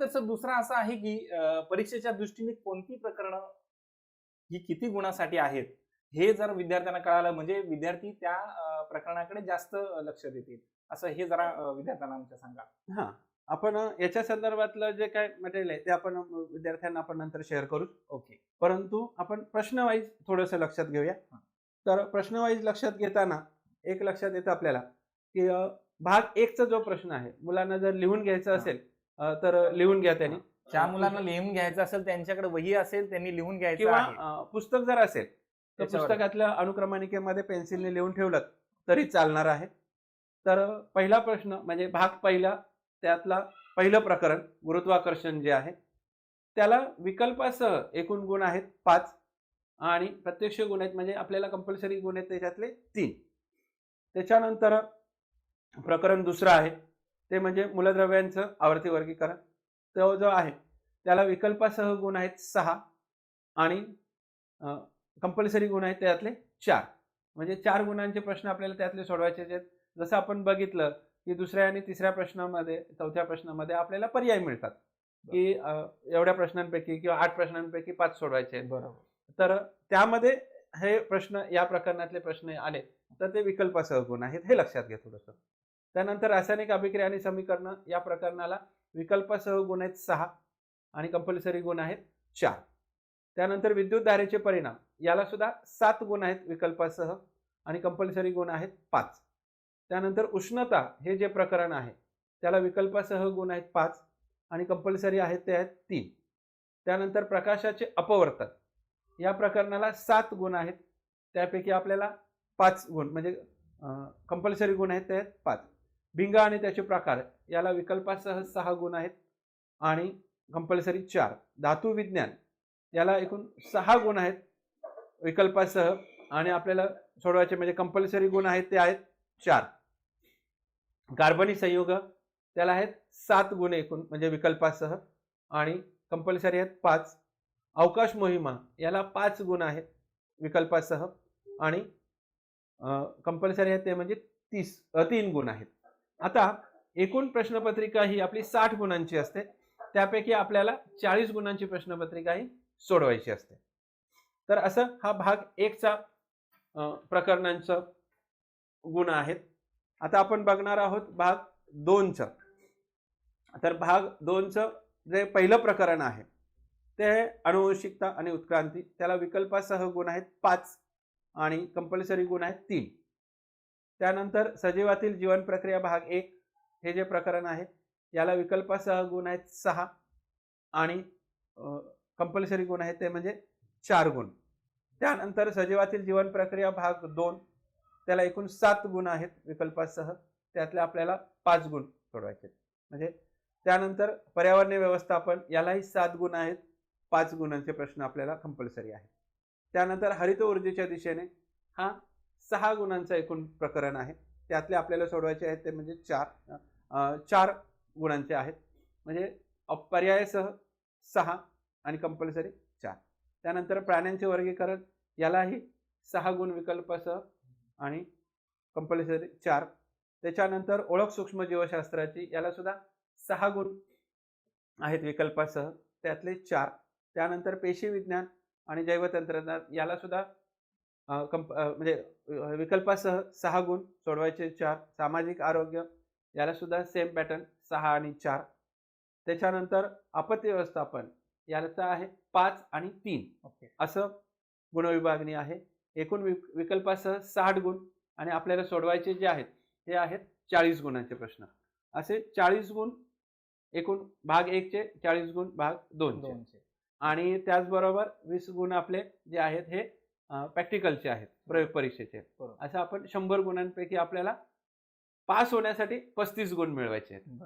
त्यानंतर सर दुसरा असा आहे की परीक्षेच्या दृष्टीने कोणती प्रकरणं ही किती गुणासाठी आहेत हे जर विद्यार्थ्यांना कळालं म्हणजे विद्यार्थी त्या प्रकरणाकडे जास्त लक्ष देतील. असं हे जरा विद्यार्थ्यांना आमच्या सांगा. हा. आपण याच्या संदर्भातलं जे काय मटेरियल आहे ते आपण विद्यार्थ्यांना आपण नंतर शेअर करू. ओके. परंतु आपण प्रश्न वाईज थोडंसं लक्षात घेऊया. तर प्रश्न वाईज लक्षात घेताना एक लक्षात येतं आपल्याला की भाग एकचा जो प्रश्न आहे मुलांना जर लिहून घ्यायचं. असेल तर लिहून घ्या त्यांनी. ज्या मुलांना लिहून घ्यायचं असेल त्यांच्याकडे वही असेल त्यांनी लिहून घ्यायचं किंवा आहे. पुस्तक जर असेल तर त्याच्यावर. पुस्तकातल्या अनुक्रमणिकेमध्ये पेन्सिलने लिहून ठेवलं तरी चालणार आहे. तर पहिला प्रश्न म्हणजे भाग पहिला त्यातला पहिलं प्रकरण गुरुत्वाकर्षण जे आहे त्याला विकल्पासह एकूण गुण आहेत पाच आणि प्रत्यक्ष गुण आहेत म्हणजे आपल्याला कंपल्सरी गुण आहेत त्याच्यातले तीन. त्याच्यानंतर प्रकरण दुसरं आहे ते म्हणजे मूलद्रव्यांचं आवर्ती वर्गीकरण. तो जो आहे त्याला विकल्पासह गुण आहेत सहा आणि कंपल्सरी गुण आहेत त्यातले चार. म्हणजे चार गुणांचे प्रश्न आपल्याला त्यातले सोडवायचे आहेत. जसं आपण बघितलं की दुसऱ्या आणि तिसऱ्या प्रश्नामध्ये चौथ्या प्रश्नामध्ये आपल्याला पर्याय मिळतात. की एवढ्या प्रश्नांपैकी किंवा आठ प्रश्नांपैकी पाच सोडवायचे आहेत. बरोबर. तर त्यामध्ये हे प्रश्न या प्रकरणातले प्रश्न आले तर ते विकल्पासह गुण आहेत हे लक्षात घ्या थोडंसं. त्यानंतर रासायनिक अभिक्रिया आणि समीकरण या प्रकरणाला विकल्पासह गुण आहेत सहा आणि कंपल्सरी गुण आहेत चार. त्यानंतर विद्युत धारेचे परिणाम याला सुद्धा सात गुण आहेत विकल्पासह आणि कंपल्सरी गुण आहेत पाच. त्यानंतर उष्णता हे जे प्रकरण आहे त्याला विकल्पासह गुण आहेत पाच आणि कंपल्सरी आहेत ते आहेत तीन. त्यानंतर प्रकाशाचे अपवर्तन या प्रकरणाला सात गुण आहेत त्यापैकी आपल्याला पाच गुण म्हणजे कंपल्सरी गुण आहेत ते आहेत पाच. भिंग आणि त्याचे प्रकार याला विकल्पासह सहा गुण आहेत. आणि कंपल्सरी चार धातू विज्ञान याला एकूण सहा गुण आहेत विकल्पासह. आणि आपल्याला सोडवायचे म्हणजे कंपल्सरी गुण आहेत ते आहेत चार. कार्बनी संयुग त्याला आहेत सात गुण एकूण म्हणजे विकल्पासह. आणि कंपल्सरी आहेत पाच. अवकाश मोहिमा याला पाच गुण आहेत विकल्पासह. आणि कंपल्सरी आहेत ते म्हणजे तीस तीन गुण आहेत. आता एकूण प्रश्नपत्रिका ही आपली साठ गुणांची असते. त्यापैकी आपल्याला चाळीस गुणांची प्रश्नपत्रिका ही सोडवायची असते. तर असं हा भाग एकचा प्रकरणांचं गुण आहेत. आता आपण बघणार आहोत भाग दोनचं तर भाग दोनचं जे पहिलं प्रकरण आहे ते अनुवंशिकता आणि उत्क्रांती त्याला विकल्पासह गुण आहेत पाच आणि कंपल्सरी गुण आहेत तीन. त्यानंतर सजीवातील जीवन प्रक्रिया भाग एक हे जे प्रकरण आहे याला विकल्पासह गुण आहेत सहा आणि कंपल्सरी गुण आहेत ते म्हणजे चार गुण. त्यानंतर सजीवातील जीवन प्रक्रिया भाग दोन त्याला एकूण सात गुण आहेत विकल्पासह. त्यातले आपल्याला पाच गुण सोडवायचे म्हणजे त्यानंतर पर्यावरणीय व्यवस्थापन यालाही सात गुण आहेत. पाच गुणांचे प्रश्न आपल्याला कंपल्सरी आहेत. त्यानंतर हरित ऊर्जेच्या दिशेने हा सहा गुणांचं एकूण प्रकरण आहे. त्यातले आपल्याला सोडवायचे आहेत ते म्हणजे चार चार गुणांचे आहेत. म्हणजे अ- पर्यायासह सहा आणि कंपल्सरी चार. त्यानंतर प्राण्यांचे वर्गीकरण यालाही सहा गुण विकल्पासह आणि कंपल्सरी चार. त्याच्यानंतर ओळख सूक्ष्म जीवशास्त्राची याला सुद्धा सहा गुण आहेत विकल्पासह त्यातले चार. त्यानंतर पेशी विज्ञान आणि जैवतंत्रज्ञान याला सुद्धा कंप म्हणजे विकल्पासह सहा गुण सोडवायचे चार सामाजिक आरोग्य याला सुद्धा सेम पॅटर्न सहा आणि चार. त्याच्यानंतर आपत्ती व्यवस्थापन याचा आहे पाच आणि तीन. ओके. असं गुणविभागणी आहे. एकूण विकल्पासह साठ गुण आणि आपल्याला सोडवायचे जे आहेत ते आहेत चाळीस गुणांचे प्रश्न. असे चाळीस गुण एकूण भाग एकचे चाळीस गुण भाग दोनचे. दोनशे आणि त्याचबरोबर वीस गुण आपले जे आहेत हे प्रॅक्टिकलचे आहेत प्रयोग परीक्षेचे बरोबर. असं आपण शंभर गुणांपैकी आपल्याला पास होण्यासाठी पस्तीस गुण मिळवायचे आहेत.